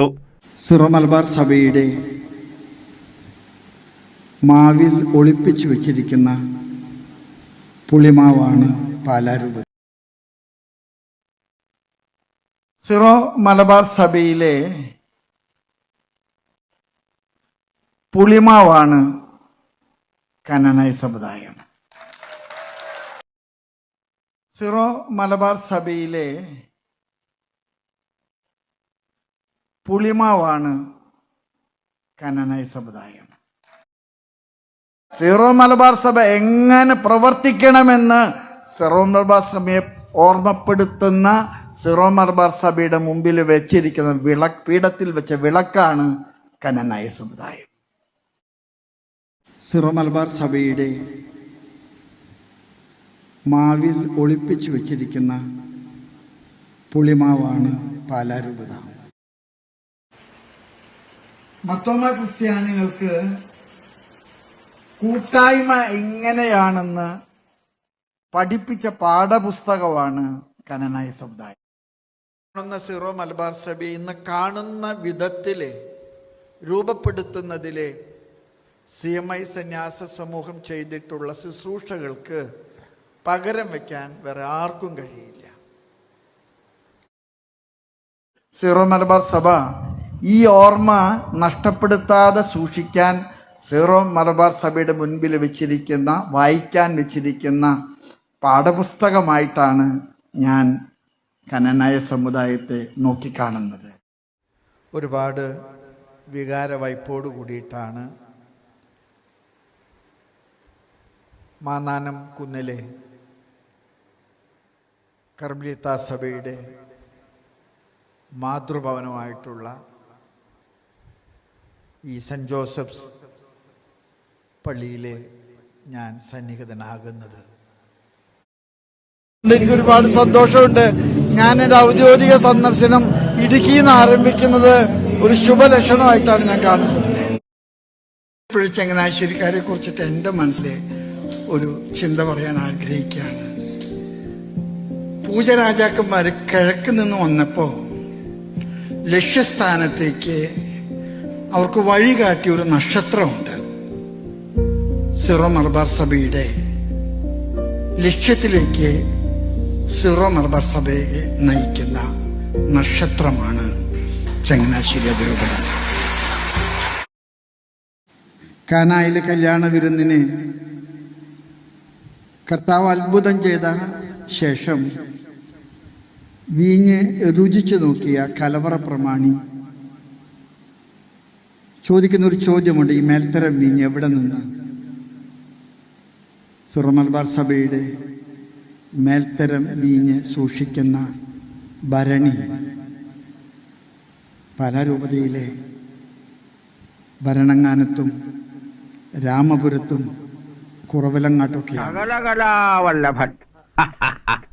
ആവശ്യപ്പെട്ടു സിറോ മലബാർ സഭയുടെ മാവിൽ ഒളിപ്പിച്ചു വച്ചിരിക്കുന്ന പുളിമാവാണ് പാലാരൂപ സിറോ മലബാർ സഭയിലെ പുളിമാവാണ് കനനായ സമുദായം. സിറോ മലബാർ സഭയിലെ പുളിമാവാണ് കനനായ സമുദായം. സീറോ മലബാർ സഭ എങ്ങനെ പ്രവർത്തിക്കണമെന്ന് സിറോ മലബാർ സഭയെ ഓർമ്മപ്പെടുത്തുന്ന സിറോ മലബാർ സഭയുടെ മുമ്പിൽ വെച്ചിരിക്കുന്ന വിള പീഠത്തിൽ വെച്ച വിളക്കാണ് കനനായ സമുദായം. സിറോ മലബാർ സഭയുടെ മാവിൽ ഒളിപ്പിച്ചു വെച്ചിരിക്കുന്ന പുളിമാവാണ് പാലാരൂപത. മത്തോമ ക്രിസ്ത്യാനികൾക്ക് കൂട്ടായ്മ എങ്ങനെയാണെന്ന് പഠിപ്പിച്ച പാഠപുസ്തകമാണ് കനനായ സമുദായം കാണുന്ന സിറോ മലബാർ സഭ ഇന്ന് കാണുന്ന വിധത്തിൽ രൂപപ്പെടുത്തുന്നതിലെ സി എം ഐ സന്യാസ സമൂഹം ചെയ്തിട്ടുള്ള ശുശ്രൂഷകൾക്ക് പകരം വെക്കാൻ വേറെ ആർക്കും കഴിയില്ല. സിറോ മലബാർ സഭ ഈ ഓർമ്മ നഷ്ടപ്പെടുത്താതെ സൂക്ഷിക്കാൻ സീറോ മലബാർ സഭയുടെ മുൻപിൽ വെച്ചിരിക്കുന്ന വായിക്കാൻ വെച്ചിരിക്കുന്ന പാഠപുസ്തകമായിട്ടാണ് ഞാൻ കനനായ സമുദായത്തെ നോക്കിക്കാണുന്നത്. ഒരുപാട് വികാര വായ്പോട് കൂടിയിട്ടാണ് മാനാനം കുന്നിലെ കർമ്മലിത്ത സഭയുടെ മാതൃഭവനമായിട്ടുള്ള ഈ സെന്റ് ജോസഫ്സ് പള്ളിയിലെ ഞാൻ സന്നിഹിതനാകുന്നത്. എനിക്ക് ഒരുപാട് സന്തോഷമുണ്ട്. ഞാൻ എന്റെ ഔദ്യോഗിക സന്ദർശനം ഇടുക്കിയിൽ നിന്ന് ആരംഭിക്കുന്നത് ഒരു ശുഭലക്ഷണമായിട്ടാണ് ഞാൻ കാണുന്നത്. ഇപ്പോഴും ചങ്ങനാശ്ശേരിക്കാരെ കുറിച്ചിട്ട് എന്റെ മനസ്സിൽ ഒരു ചിന്ത പറയാൻ ആഗ്രഹിക്കുകയാണ്. പൂജരാജാക്കന്മാർ കിഴക്ക് നിന്ന് വന്നപ്പോ ലക്ഷ്യസ്ഥാനത്തേക്ക് അവർക്ക് വഴി കാട്ടിയ ഒരു നക്ഷത്രമുണ്ട്. സിറോ മലബാർ സഭയുടെ ലക്ഷ്യത്തിലേക്ക് സിറോ മലബാർ സഭയെ നയിക്കുന്ന നക്ഷത്രമാണ് ചങ്ങനാശ്ശേരി അതിരൂപത. കാനായിലെ കല്യാണ വിരുന്നിന് കർത്താവ് അത്ഭുതം ചെയ്ത ശേഷം വീഞ്ഞ് രുചിച്ചു നോക്കിയ കലവറ പ്രമാണി ചോദിക്കുന്ന ഒരു ചോദ്യമുണ്ട് ഈ മേൽത്തരം വീഞ്ഞ് എവിടെ നിന്ന്? സുറമൽബാർ സഭയുടെ മേൽത്തരം വീഞ്ഞ് സൂക്ഷിക്കുന്ന ഭരണി പല രൂപതയിലെ ഭരണങ്ങാനത്തും രാമപുരത്തും സകലകലാവല്ലഭൻ